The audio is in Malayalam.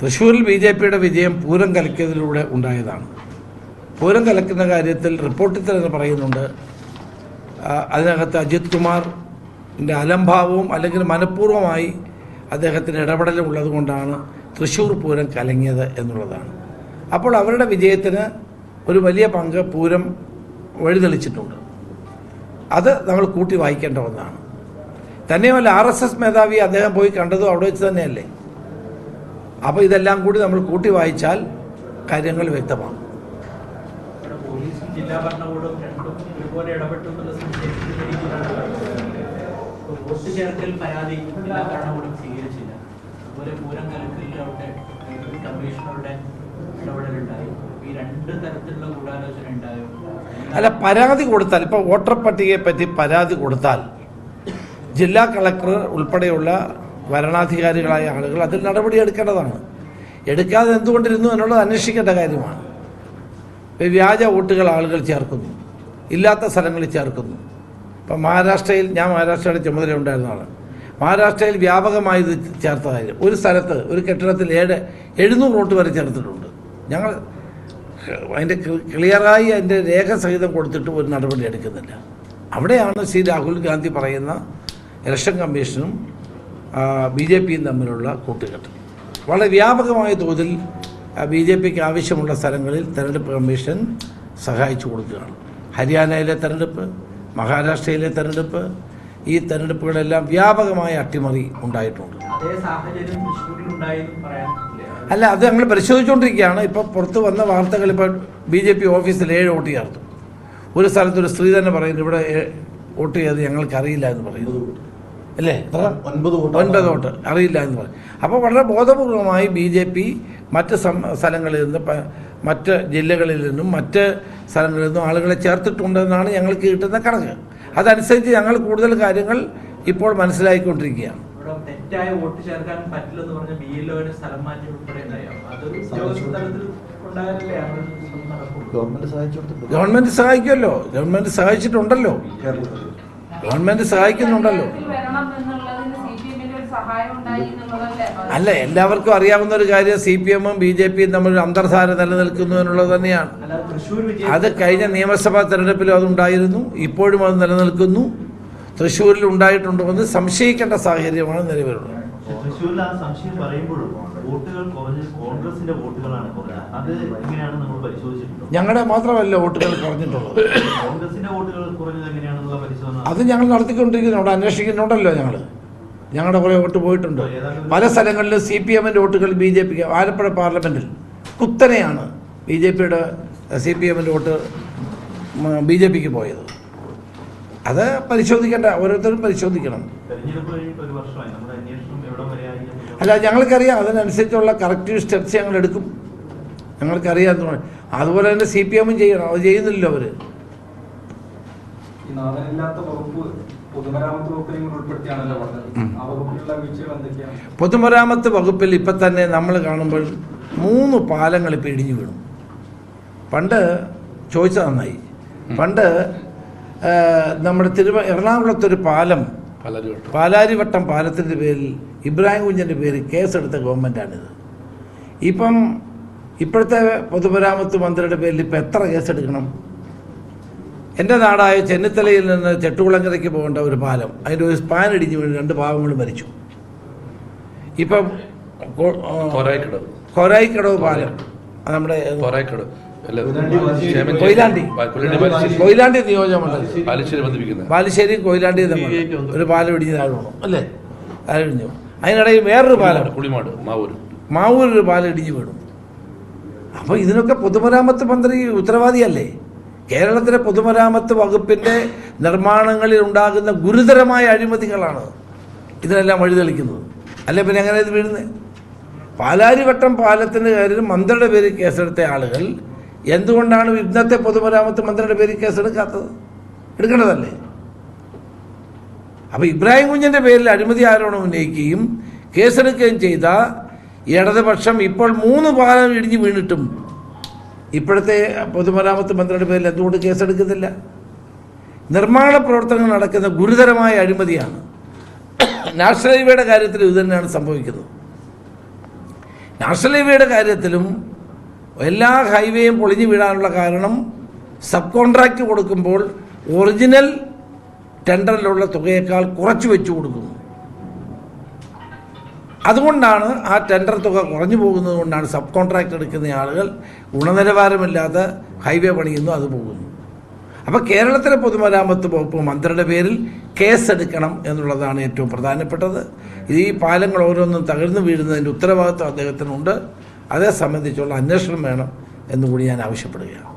തൃശ്ശൂരിൽ ബി ജെ പിയുടെ വിജയം പൂരം കലക്കിയതിലൂടെ ഉണ്ടായതാണ്. പൂരം കലക്കുന്ന കാര്യത്തിൽ റിപ്പോർട്ടിൽ തന്നെ പറയുന്നുണ്ട് അതിനകത്ത് അജിത് കുമാറിന്റെ അലംഭാവവും അല്ലെങ്കിൽ മനഃപൂർവമായി അദ്ദേഹത്തിന് ഇടപെടലും ഉള്ളതുകൊണ്ടാണ് തൃശ്ശൂർ പൂരം കലങ്ങിയത് എന്നുള്ളതാണ്. അപ്പോൾ അവരുടെ വിജയത്തിന് ഒരു വലിയ പങ്ക് പൂരം വഴിതെളിച്ചിട്ടുണ്ട്. അത് നമ്മൾ കൂട്ടി വായിക്കേണ്ട ഒന്നാണ്. തന്നെയുമല്ല ആർ എസ് എസ് മേധാവി അദ്ദേഹം പോയി കണ്ടതും അവിടെ വെച്ച് തന്നെയല്ലേ? അപ്പോൾ ഇതെല്ലാം കൂടി നമ്മൾ കൂട്ടി വായിച്ചാൽ കാര്യങ്ങൾ വ്യക്തമാണ്. ഇപ്പൊ അല്ല പരാതി കൊടുത്താൽ ഇപ്പോൾ വോട്ടർ പട്ടികയെ പറ്റി പരാതി കൊടുത്താൽ ജില്ലാ കളക്ടർ ഉൾപ്പെടെയുള്ള ഭരണാധികാരികളായ ആളുകൾ അതിൽ നടപടി എടുക്കേണ്ടതാണ് എടുക്കാതെ എന്തുകൊണ്ടിരുന്നു എന്നുള്ളത് അന്വേഷിക്കേണ്ട കാര്യമാണ്. വ്യാജ വോട്ടുകൾ ആളുകൾ ചേർക്കുന്നു. ഇല്ലാത്ത സ്ഥലങ്ങളിൽ ചേർക്കുന്നു. ഇപ്പം മഹാരാഷ്ട്രയിൽ ഞാൻ മഹാരാഷ്ട്രയുടെ ചുമതല ഉണ്ടായിരുന്ന ആളാണ്. മഹാരാഷ്ട്രയിൽ വ്യാപകമായി ഇത് ചേർത്ത കാര്യം ഒരു സ്ഥലത്ത് ഒരു കെട്ടിടത്തിൽ ഏഴ് എഴുന്നൂറ് വോട്ട് വരെ ചേർത്തിട്ടുണ്ട്. ഞങ്ങൾ അതിന്റെ ക്ലിയറായി അതിന്റെ രേഖ സഹിതം കൊടുത്തിട്ട് ഒരു നടപടി എടുക്കുന്നില്ല അവിടെയാണ് ശ്രീ രാഹുൽ ഗാന്ധി പറയുന്ന ഇലക്ഷൻ കമ്മീഷനും ബി ജെ പിയും തമ്മിലുള്ള കൂട്ടുകെട്ട്. വളരെ വ്യാപകമായ തോതിൽ ബി ജെ പിക്ക് ആവശ്യമുള്ള സ്ഥലങ്ങളിൽ തെരഞ്ഞെടുപ്പ് കമ്മീഷൻ സഹായിച്ചു കൊടുക്കുകയാണ്. ഹരിയാനയിലെ തെരഞ്ഞെടുപ്പ് മഹാരാഷ്ട്രയിലെ തെരഞ്ഞെടുപ്പ് ഈ തെരഞ്ഞെടുപ്പുകളെല്ലാം വ്യാപകമായ അട്ടിമറി ഉണ്ടായിട്ടുണ്ട്. അല്ല അത് ഞങ്ങൾ പരിശോധിച്ചുകൊണ്ടിരിക്കുകയാണ്. ഇപ്പോൾ പുറത്ത് വന്ന വാർത്തകൾ ഇപ്പോൾ ബി ജെ പി ഓഫീസിൽ ഏഴ് വോട്ട് ചേർത്തു. ഒരു സ്ഥലത്ത് ഒരു സ്ത്രീ തന്നെ പറയുന്നു ഇവിടെ വോട്ട് ചെയ്ത് ഞങ്ങൾക്കറിയില്ല എന്ന് പറയുന്നു. അല്ലേ? ഒൻപത് വോട്ട്. ഒൻപത് വോട്ട്. അറിയില്ല എന്ന് പറയും അപ്പോൾ വളരെ ബോധപൂർവമായി ബി ജെ പി മറ്റ് സ്ഥലങ്ങളിൽ നിന്ന് മറ്റ് ജില്ലകളിൽ നിന്നും മറ്റ് സ്ഥലങ്ങളിൽ നിന്നും ആളുകളെ ചേർത്തിട്ടുണ്ടെന്നാണ് ഞങ്ങൾക്ക് കിട്ടുന്ന കണക്ക്. അതനുസരിച്ച് ഞങ്ങൾ കൂടുതൽ കാര്യങ്ങൾ ഇപ്പോൾ മനസ്സിലാക്കിക്കൊണ്ടിരിക്കുകയാണ് തെറ്റായ വോട്ട് ചേർക്കാൻ പറ്റില്ലെന്ന് പറഞ്ഞ ബി എൽ ഒന് സ്ഥലം മാറ്റി ഉൾപ്പെടെ ഗവൺമെന്റ് സഹായിക്കുമല്ലോ. ഗവൺമെന്റ് സഹായിച്ചിട്ടുണ്ടല്ലോ. കേരളത്തിൽ ഗവൺമെന്റ് സഹായിക്കുന്നുണ്ടല്ലോ. അല്ല എല്ലാവർക്കും അറിയാവുന്ന ഒരു കാര്യം സി പി എമ്മും ബി ജെ പിയും തമ്മിൽ അന്തർധാര നിലനിൽക്കുന്നു എന്നുള്ളത് തന്നെയാണ്. അത് കഴിഞ്ഞ നിയമസഭാ തെരഞ്ഞെടുപ്പിലും അതുണ്ടായിരുന്നു ഇപ്പോഴും അത് നിലനിൽക്കുന്നു. തൃശ്ശൂരിൽ ഉണ്ടായിട്ടുണ്ടോ എന്ന് സംശയിക്കേണ്ട സാഹചര്യമാണ് നിലവിലുള്ളത്. തൃശ്ശൂരിൽ ആ സംശയം പറയുമ്പോഴും വോട്ടുകൾ കുറഞ്ഞ് കോൺഗ്രസിന്റെ വോട്ടുകളാണ് കുറഞ്ഞത്. അത് എങ്ങനെയാണ് നമ്മൾ പരിശോധിച്ചിട്ടുള്ളത് ഞങ്ങളുടെ മാത്രമല്ല വോട്ടുകൾ കുറഞ്ഞിട്ടുള്ളത്. കോൺഗ്രസിന്റെ വോട്ടുകൾ കുറഞ്ഞത് എങ്ങനെയാണെന്നുള്ള പരിശോധന അത് ഞങ്ങൾ നടത്തിക്കൊണ്ടിരിക്കുന്നു. അവിടെ അന്വേഷിക്കുന്നുണ്ടല്ലോ ഞങ്ങൾ ഞങ്ങളുടെ കുറേ വോട്ട് പോയിട്ടുണ്ട്. പല സ്ഥലങ്ങളിലും സി പി എമ്മിന്റെ വോട്ടുകൾ ബി ജെ പിക്ക് ആലപ്പുഴ പാർലമെന്റിൽ കുത്തനെയാണ് ബി ജെ പിയുടെ സി പി എമ്മിന്റെ വോട്ട് ബി ജെ പിക്ക് പോയത്. അത് പരിശോധിക്കേണ്ട ഓരോരുത്തരും പരിശോധിക്കണം. അല്ല ഞങ്ങൾക്കറിയാം അതിനനുസരിച്ചുള്ള കറക്റ്റീവ് സ്റ്റെപ്സ് ഞങ്ങൾ എടുക്കും. ഞങ്ങൾക്കറിയാം എന്ന് അതുപോലെ തന്നെ സി പി എമ്മും ചെയ്യണം. അത് ചെയ്യുന്നില്ലല്ലോ അവർ വകുപ്പ് പൊതുമരാമത്ത് വകുപ്പിൽ ഇപ്പം തന്നെ നമ്മൾ കാണുമ്പോൾ മൂന്ന് പാലങ്ങൾ ഇപ്പം ഇടിഞ്ഞു വീണു. പണ്ട് ചോദിച്ചത് നന്നായി. പണ്ട് നമ്മുടെ തിരുവ എറണാകുളത്തൊരു പാലം പാലാരിവട്ടം. പാലാരിവട്ടം പാലത്തിന്റെ പേരിൽ ഇബ്രാഹിം കുഞ്ഞിന്റെ പേരിൽ കേസെടുത്ത ഗവൺമെന്റാണിത് ഇപ്പം ഇപ്പോഴത്തെ പൊതുമരാമത്ത് മന്ത്രിയുടെ പേരിൽ ഇപ്പം എത്ര കേസെടുക്കണം? എന്റെ നാടായ ചെന്നിത്തലയിൽ നിന്ന് ചെട്ടുകുളങ്ങരയ്ക്ക് പോകേണ്ട ഒരു പാലം അതിന്റെ ഒരു സ്പാൻ ഇടിഞ്ഞ് വീണ് രണ്ട് പാവങ്ങൾ മരിച്ചു. ഇപ്പം കൊരായിക്കടവ്. പാലം. നമ്മുടെ കൊറായിക്കടവ് അല്ല കൊയിലാണ്ടി. കൊയിലാണ്ടി. കൊയിലാണ്ടി. ബാലുശ്ശേരി കൊയിലാണ്ടി നിയോജകമണ്ഡലം ബാലുശ്ശേരി ബന്ധിപ്പിക്കുന്നത് തമ്മിൽ ഒരു പാലം ഇടിഞ്ഞ് താഴെ അല്ലേ? താഴെ ഇടിഞ്ഞു അതിനിടയിൽ വേറൊരു പാലം. കുളിമാട് മാവൂർ മാവൂർ ഒരു പാലം ഇടിഞ്ഞു വീണു. അപ്പോൾ ഇതിനൊക്കെ പൊതുമരാമത്ത് മന്ത്രി ഉത്തരവാദിയല്ലേ? കേരളത്തിലെ പൊതുമരാമത്ത് വകുപ്പിന്റെ നിർമ്മാണങ്ങളിൽ ഉണ്ടാകുന്ന ഗുരുതരമായ അഴിമതികളാണ് ഇതിനെല്ലാം വഴിതെളിക്കുന്നത്. അല്ലെ പിന്നെ എങ്ങനെ ഇത് വീഴുന്നത്? പാലാരിവട്ടം പാലത്തിന്റെ കാര്യത്തിൽ മന്ത്രിയുടെ പേരിൽ കേസെടുത്ത ആളുകൾ എന്തുകൊണ്ടാണ് ഇന്നത്തെ പൊതുമരാമത്ത് മന്ത്രിയുടെ പേരിൽ കേസ് എടുക്കാത്തത് എടുക്കേണ്ടതല്ലേ? അപ്പോൾ ഇബ്രാഹിം കുഞ്ഞിന്റെ പേരിൽ അഴിമതി ആരോപണം ഉന്നയിക്കുകയും കേസെടുക്കുകയും ചെയ്ത ഇടതുപക്ഷം ഇപ്പോൾ മൂന്ന് പാലം ഇടിഞ്ഞു വീണിട്ടും ഇപ്പോഴത്തെ പൊതുമരാമത്ത് മന്ത്രിയുടെ പേരിൽ എന്തുകൊണ്ട് കേസെടുക്കുന്നില്ല? നിർമ്മാണ പ്രവർത്തനങ്ങൾ നടക്കുന്ന ഗുരുതരമായ അഴിമതിയാണ്. നാഷണൽ ഹൈവേയുടെ കാര്യത്തിൽ ഇത് തന്നെയാണ് സംഭവിക്കുന്നത്. നാഷണൽ ഹൈവേയുടെ കാര്യത്തിലും എല്ലാ ഹൈവേയും പൊളിഞ്ഞു വീഴാനുള്ള കാരണം സബ് കോൺട്രാക്റ്റ് കൊടുക്കുമ്പോൾ ഒറിജിനൽ ടെൻഡറിലുള്ള തുകയേക്കാൾ കുറച്ച് വെച്ചു കൊടുക്കുന്നു. അതുകൊണ്ടാണ് ആ ടെൻഡർ തുക കുറഞ്ഞു പോകുന്നത് കൊണ്ടാണ് സബ് കോൺട്രാക്ട് എടുക്കുന്ന ആളുകൾ ഗുണനിലവാരമില്ലാതെ ഹൈവേ പണിയുന്നു അത് പോകുന്നു. അപ്പോൾ കേരളത്തിലെ പൊതുമരാമത്ത് വകുപ്പ് മന്ത്രിയുടെ പേരിൽ കേസ് എടുക്കണം എന്നുള്ളതാണ് ഏറ്റവും പ്രധാനപ്പെട്ടത്. ഈ പാലങ്ങൾ ഓരോന്നും തകർന്നു വീഴുന്നതിന്റെ ഉത്തരവാദിത്വം അദ്ദേഹത്തിനുണ്ട്. അതേ സംബന്ധിച്ചുള്ള അന്വേഷണം വേണം എന്നുകൂടി ഞാൻ ആവശ്യപ്പെടുകയാണ്.